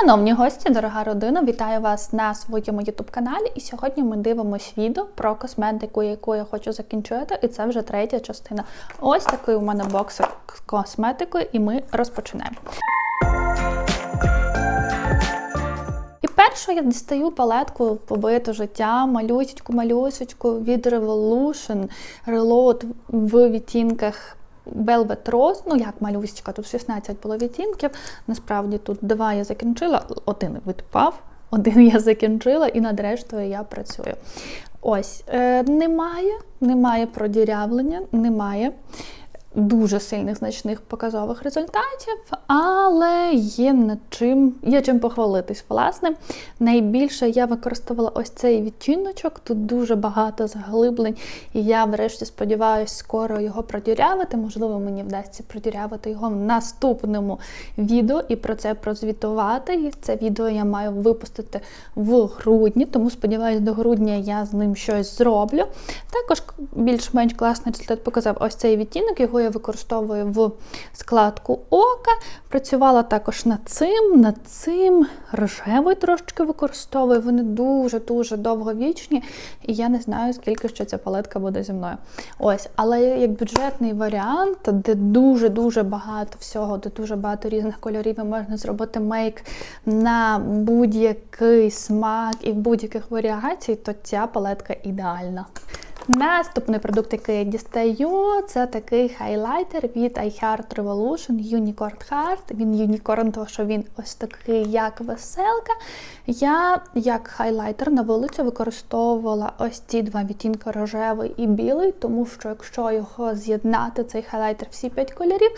Шановні гості, дорога родина, вітаю вас на своєму youtube каналі. І сьогодні ми дивимося відео про косметику, яку я хочу закінчити, і це вже третя частина. Ось такий у мене боксик з косметикою, і ми розпочинаємо. І першу я дістаю палетку побите життя, малюсечку, малюсечку від Revolution Reload в відтінках Velvet Rose, ну як малюсечка, тут 16 було відтінків. Насправді тут два я закінчила, один відпав, один я закінчила, і над рештою я працюю. Ось, е, немає, немає продірявлення, немає дуже сильних значних показових результатів, але є над чим є чим похвалитись. Власне, найбільше я використовувала ось цей відтіночок. Тут дуже багато заглиблень, і я, врешті, сподіваюся, скоро його продюрявити. Можливо, мені вдасться продюрявити його в наступному відео і про це прозвітувати. І це відео я маю випустити в грудні, тому сподіваюся, до грудня я з ним щось зроблю. Також більш-менш класний результат показав ось цей відтінок, його я використовую в складку ока. Працювала також над цим, над цим рожевий трошечки використовую. Вони дуже-дуже довговічні, і я не знаю, скільки ще ця палетка буде зі мною. Ось, але як бюджетний варіант, де дуже-дуже багато всього, де дуже багато різних кольорів, і можна зробити мейк на будь-який смак і в будь-яких варіацій, то ця палетка ідеальна. Наступний продукт, який я дістаю, це такий хайлайтер від iHeart Revolution Unicorn Heart. Він юнікорн, тому що він ось такий, як веселка. Я, як хайлайтер, на вулицю використовувала ось ці два відтінки рожевий і білий, тому що якщо його з'єднати, цей хайлайтер всі п'ять кольорів,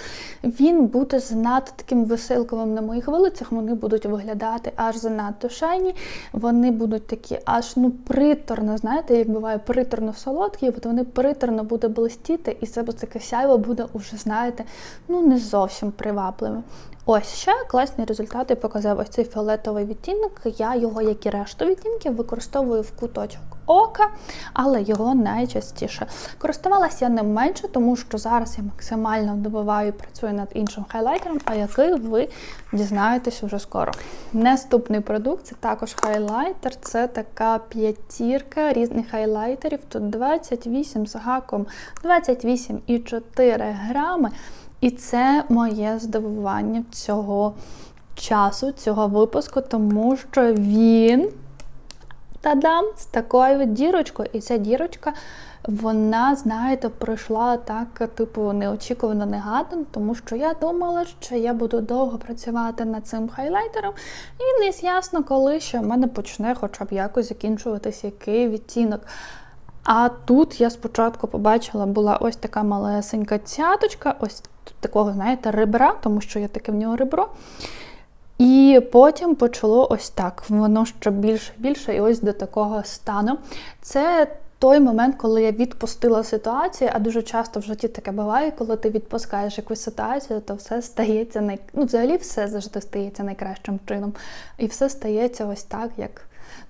він буде занадто таким веселковим на моїх вулицях. Вони будуть виглядати аж занадто шайні. Вони будуть такі аж ну приторно, знаєте, як буває приторно солодкі солодкі, от вони приторно буде блистіти, і це таке сяйво буде уже, знаєте, ну не зовсім привабливим. Ось ще класні результати показав ось цей фіолетовий відтінок. Я його, як і решту відтінків, використовую в куточок ока, але його найчастіше. Користувалася я ним менше, тому що зараз я максимально добиваю і працюю над іншим хайлайтером, а який ви дізнаєтесь уже скоро. Наступний продукт це також хайлайтер, це така п'ятірка різних хайлайтерів. Тут 28 з гаком 28,4 грами. І це моє здивування цього часу, цього випуску, тому що він та-дам, з такою дірочкою. І ця дірочка, вона, знаєте, пройшла так, типу, неочікувано негадано, тому що я думала, що я буду довго працювати над цим хайлайтером, і не ясно, коли ще в мене почне хоча б якось закінчуватися який відтінок. А тут я спочатку побачила, була ось така малесенька цяточка, ось такого, знаєте, ребра, тому що є таке в нього ребро. І потім почало ось так. Воно ще більше більше, і ось до такого стану. Це той момент, коли я відпустила ситуацію, а дуже часто в житті таке буває, коли ти відпускаєш якусь ситуацію, то все стається най... ну, взагалі все завжди стається найкращим чином. І все стається ось так, як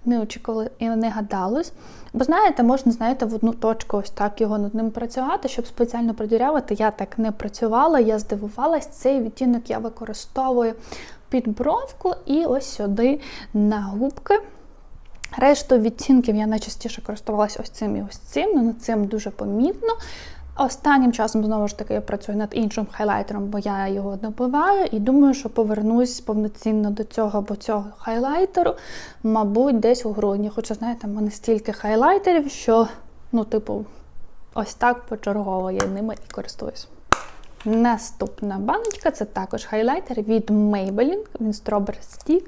не очікували і не гадалось. Бо знаєте, можна, знаєте, в одну точку ось так його над ним працювати, щоб спеціально продірявити. Я так не працювала, я здивувалась, цей відтінок я використовую під бровку і ось сюди на губки. Решту відтінків я найчастіше користувалася ось цим і ось цим, ну над цим дуже помітно. Останнім часом, знову ж таки, я працюю над іншим хайлайтером, бо я його добиваю, і думаю, що повернусь повноцінно до цього бо цього хайлайтеру, мабуть, десь у грудні. Хоча, знаєте, в мене стільки хайлайтерів, що, ну, типу, ось так почергово я ними і користуюсь. Наступна баночка це також хайлайтер від Maybelline, він Strawberry Stick.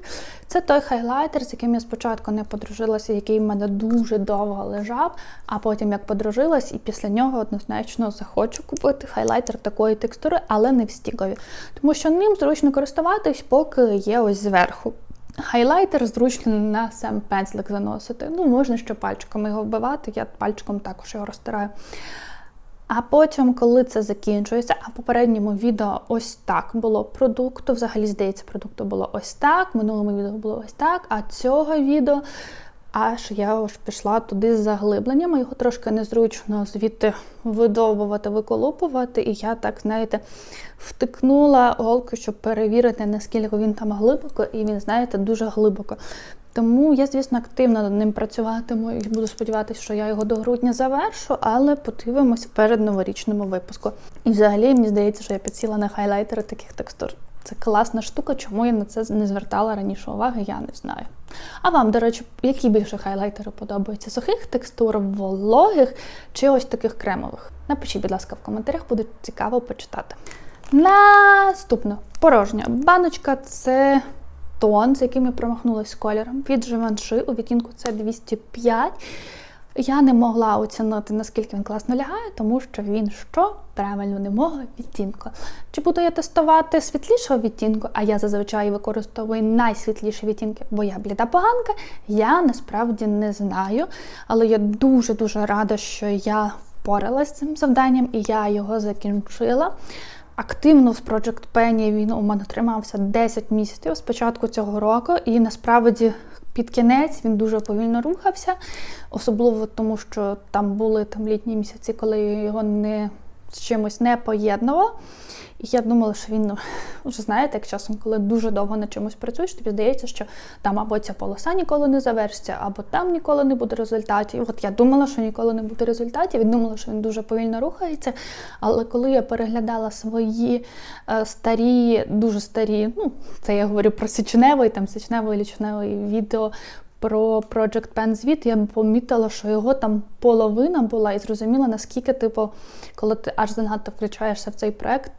Це той хайлайтер, з яким я спочатку не подружилася, який в мене дуже довго лежав, а потім як подружилась, і після нього однозначно захочу купити хайлайтер такої текстури, але не в стікові. Тому що ним зручно користуватись, поки є ось зверху. Хайлайтер зручно на сам пензлик заносити. Ну, можна ще пальчиком його вбивати, я пальчиком також його розтираю. А потім, коли це закінчується, а в попередньому відео ось так було продукту. Взагалі, здається, продукту було ось так. Минулому відео було ось так. А цього відео аж я аж пішла туди з заглибленнями. Його трошки незручно звідти видовбувати, виколупувати. І я так, знаєте, втикнула голку, щоб перевірити, наскільки він там глибоко, і він, знаєте, дуже глибоко. Тому я, звісно, активно над ним працюватиму і буду сподіватися, що я його до грудня завершу, але подивимось перед новорічному випуску. І взагалі мені здається, що я підсіла на хайлайтери таких текстур. Це класна штука, чому я на це не звертала раніше уваги, я не знаю. А вам, до речі, які більше хайлайтери подобаються? Сухих текстур, вологих чи ось таких кремових? Напишіть, будь ласка, в коментарях, буде цікаво почитати. Наступно порожня баночка це тон, з яким я промахнулася кольором від Givenchy у відтінку це 205. Я не могла оцінити, наскільки він класно лягає, тому що він що? Правильно, не мого відтінку. Чи буду я тестувати світлішого відтінку, а я зазвичай використовую найсвітліші відтінки, бо я бліда поганка, я насправді не знаю. Але я дуже-дуже рада, що я впоралась з цим завданням і я його закінчила. Активно з Project Penny він у мене тримався 10 місяців з початку цього року, і насправді під кінець він дуже повільно рухався, особливо тому, що там були там літні місяці, коли його не з чимось не поєднувала. І я думала, що він, ну, вже знаєте, як часом, коли дуже довго над чимось працюєш, тобі здається, що там або ця полоса ніколи не завершиться, або там ніколи не буде результатів. От я думала, що ніколи не буде результатів, і думала, що він дуже повільно рухається. Але коли я переглядала свої е, старі, дуже старі, ну, це я говорю про січневий, там січневий лічневий відео. Про Project Pen звіт я помітила, що його там половина була, і зрозуміла, наскільки, типу, коли ти аж занадто включаєшся в цей проект,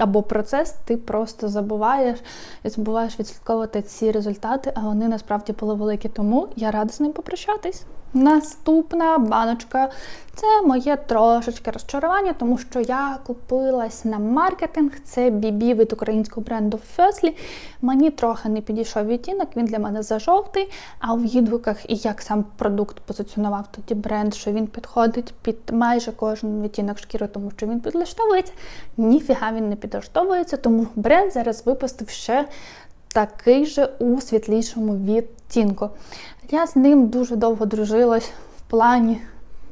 або процес, ти просто забуваєш і забуваєш відслідковувати ці результати, а вони насправді були великі. Тому я рада з ним попрощатись. Наступна баночка це моє трошечки розчарування, тому що я купилась на маркетинг. Це BB від українського бренду Firstly. Мені трохи не підійшов відтінок, він для мене зажовтий. А в відгуках і як сам продукт позиціонував тоді бренд, що він підходить під майже кожен відтінок шкіри, тому що він підлаштовується. Ніфіга він не підлаштовується, тому бренд зараз випустив ще такий же у світлішому відтінку. Я з ним дуже довго дружилась в плані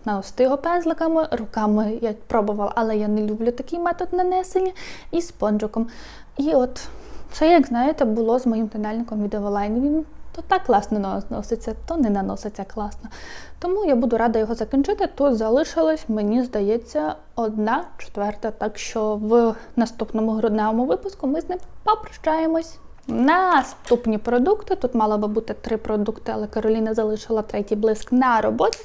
наносити його пензликами, руками я пробувала, але я не люблю такий метод нанесення і спонжиком. І от це, як знаєте, було з моїм тональником від Eveline. Він то так класно наноситься, то не наноситься класно. Тому я буду рада його закінчити. Тут залишилось, мені здається, одна четверта. Так що в наступному грудневому випуску ми з ним попрощаємось. Наступні продукти. Тут мало би бути три продукти, але Кароліна залишила третій блиск на роботі.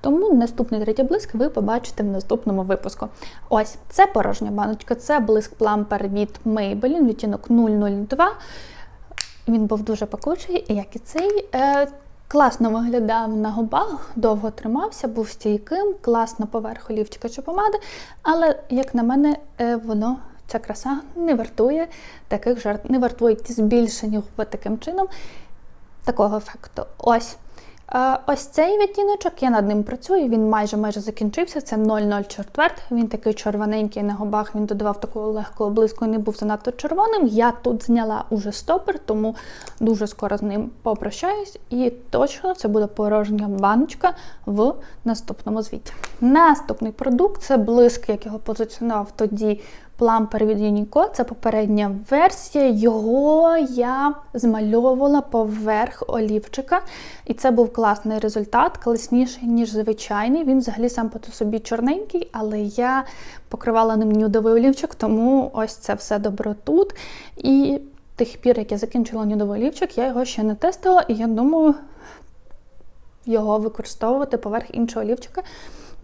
Тому наступний третій блиск ви побачите в наступному випуску. Ось це порожня баночка, це блиск плампер від Maybelline, відтінок 002. Він був дуже пекучий, як і цей. Е, Класно виглядав на губах, довго тримався, був стійким, класно поверх олівчика чи помади, але, як на мене, е, воно ця краса не вартує таких жертв, не вартує ті збільшені губи таким чином, такого ефекту. Ось. Ось цей відтіночок, я над ним працюю, він майже майже закінчився. Це 004. Він такий червоненький на губах, він додавав такого легкого блиску і не був занадто червоним. Я тут зняла уже стопер, тому дуже скоро з ним попрощаюсь. І точно це буде порожня баночка в наступному звіті. Наступний продукт це блиск, як його позиціонував тоді Плампер від Unico, це попередня версія. Його я змальовувала поверх олівчика. І це був класний результат, класніший, ніж звичайний. Він взагалі сам по собі чорненький, але я покривала ним нюдовий олівчик, тому ось це все добро тут. І тих пір, як я закінчила нюдовий олівчик, я його ще не тестила, і я думаю його використовувати поверх іншого олівчика.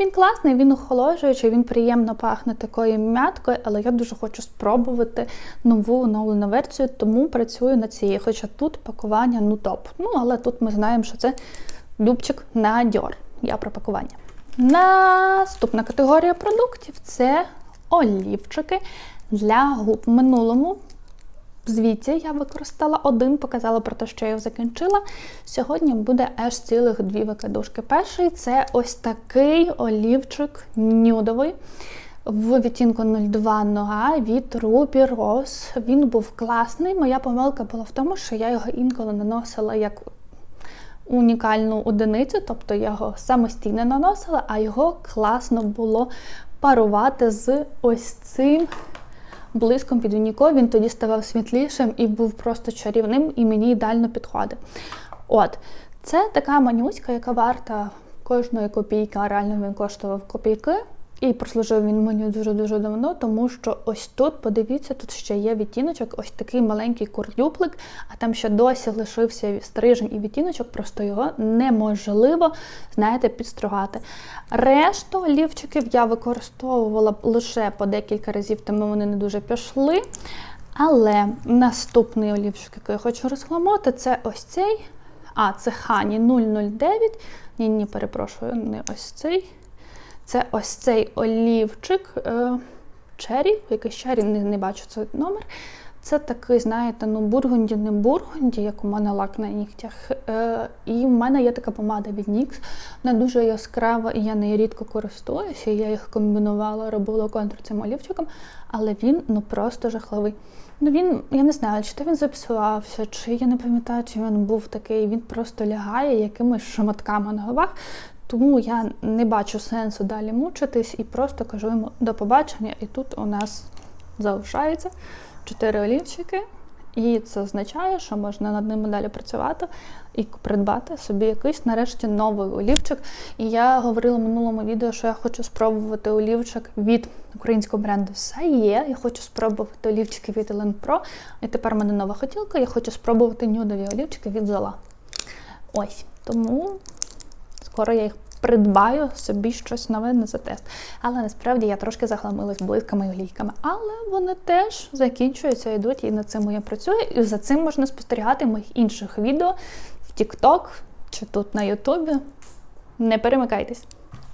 Він класний, він охолоджуючий, він приємно пахне такою м'яткою, але я дуже хочу спробувати нову оновлену версію, тому працюю над цією. Хоча тут пакування ну топ. Ну, але тут ми знаємо, що це любчик на дьор. Я про пакування. Наступна категорія продуктів це олівчики для губ. В минулому звіті я використала один, показала про те, що я його закінчила. Сьогодні буде аж цілих дві викидушки. Перший це ось такий олівчик нюдовий. В відтінку 02 нога від Ruby Rose. Він був класний. Моя помилка була в тому, що я його інколи наносила як унікальну одиницю, тобто я його самостійно наносила, а його класно було парувати з ось цим блиском від Уніко. Він тоді ставав світлішим і був просто чарівним, і мені ідеально підходив. От, це така манюська, яка варта кожної копійки, а реально він коштував копійки. І прослужив він мені дуже-дуже давно, тому що ось тут, подивіться, тут ще є відтіночок, ось такий маленький курдюплик, а там ще досі лишився стрижень і відтіночок, просто його неможливо, знаєте, підстригати. Решту олівчиків я використовувала лише по декілька разів, тому вони не дуже пішли. Але наступний олівчик, який я хочу розхламати, це ось цей. А, це Хані 009. Ні, ні, перепрошую, не ось цей. Це ось цей олівчик Черрі, якийсь Черрі, не, не бачу цей номер. Це такий, знаєте, ну бургунді, не бургунді, як у мене лак на нігтях. Е, і в мене є така помада від NYX. Вона дуже яскрава, і я нею рідко користуюся. Я їх комбінувала, робила контур цим олівчиком, але він ну просто жахливий. Ну він, я не знаю, чи то він запсувався, чи я не пам'ятаю, чи він був такий. Він просто лягає якимись шматками на головах. Тому я не бачу сенсу далі мучитись і просто кажу йому до побачення. І тут у нас залишається чотири олівчики. І це означає, що можна над ними далі працювати і придбати собі якийсь нарешті новий олівчик. І я говорила в минулому відео, що я хочу спробувати олівчик від українського бренду Сає. Я хочу спробувати олівчики від Elen Pro. І тепер в мене нова хотілка. Я хочу спробувати нюдові олівчики від Zola. Ось тому скоро я їх придбаю собі щось нове за тест. Але насправді я трошки захламилась блисками і олійками. Але вони теж закінчуються, йдуть, і над цим я працюю. І за цим можна спостерігати в моїх інших відео в TikTok чи тут на Ютубі. Не перемикайтесь.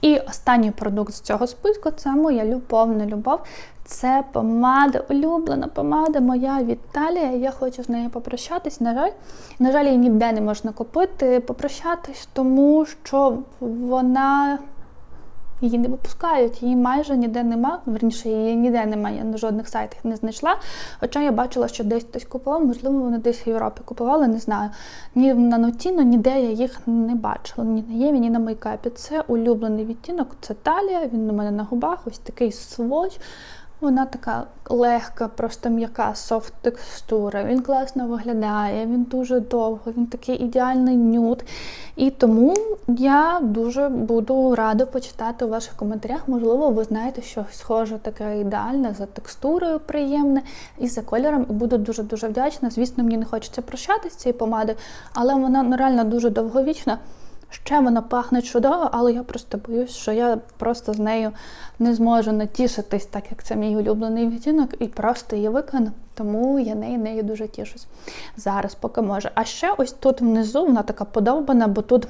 І останній продукт з цього списку це моя любовна любов. Це помада, улюблена помада моя від Талія. Я хочу з нею попрощатись. На жаль, на жаль, її ніде не можна купити, попрощатись, тому що вона її не випускають, її майже ніде нема. Верніше, її ніде немає, я на жодних сайтах не знайшла. Хоча я бачила, що десь хтось купував, можливо, вони десь в Європі купували, не знаю. Ні на Нотіно, ніде я їх не бачила. Ні на Єві, ні на мейкапі. Це улюблений відтінок, це талія, він у мене на губах, ось такий сводч. Вона така легка, просто м'яка, софт текстура. Він класно виглядає, він дуже довго, він такий ідеальний нюд. І тому я дуже буду рада почитати у ваших коментарях. Можливо, ви знаєте, що схоже таке ідеальне, за текстурою приємне і за кольором. І буду дуже-дуже вдячна. Звісно, мені не хочеться прощатися з цією помадою, але вона ну, реально дуже довговічна. Ще вона пахне чудово, але я просто боюсь, що я просто з нею не зможу натішитись, так як це мій улюблений відтінок, і просто її викину. Тому я нею нею дуже тішусь. Зараз, поки можу. А ще ось тут внизу вона така подовбана, бо тут.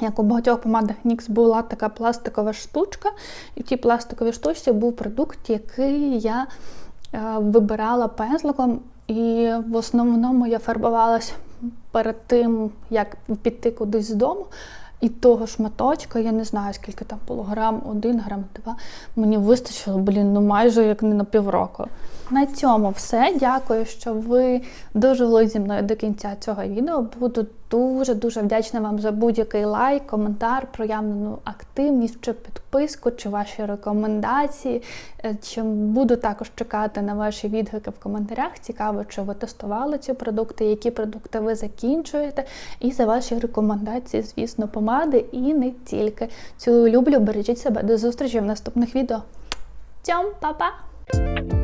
Як у багатьох помадах NYX була така пластикова штучка, і в тій пластиковій штучці був продукт, який я е, вибирала пензликом, і в основному я фарбувалась перед тим, як піти кудись з дому. І того шматочка, я не знаю, скільки там було, грам, один, грам, два. Мені вистачило, блін, ну майже як не на півроку. На цьому все. Дякую, що ви дожили зі мною до кінця цього відео. Буду дуже-дуже вдячна вам за будь-який лайк, коментар, проявлену активність чи підписку, чи ваші рекомендації. Е, Чи буду також чекати на ваші відгуки в коментарях. Цікаво, чи ви тестували ці продукти, які продукти ви закінчуєте. І за ваші рекомендації, звісно, помади і не тільки. Цілую люблю, бережіть себе. До зустрічі в наступних відео. Цьом, па-па!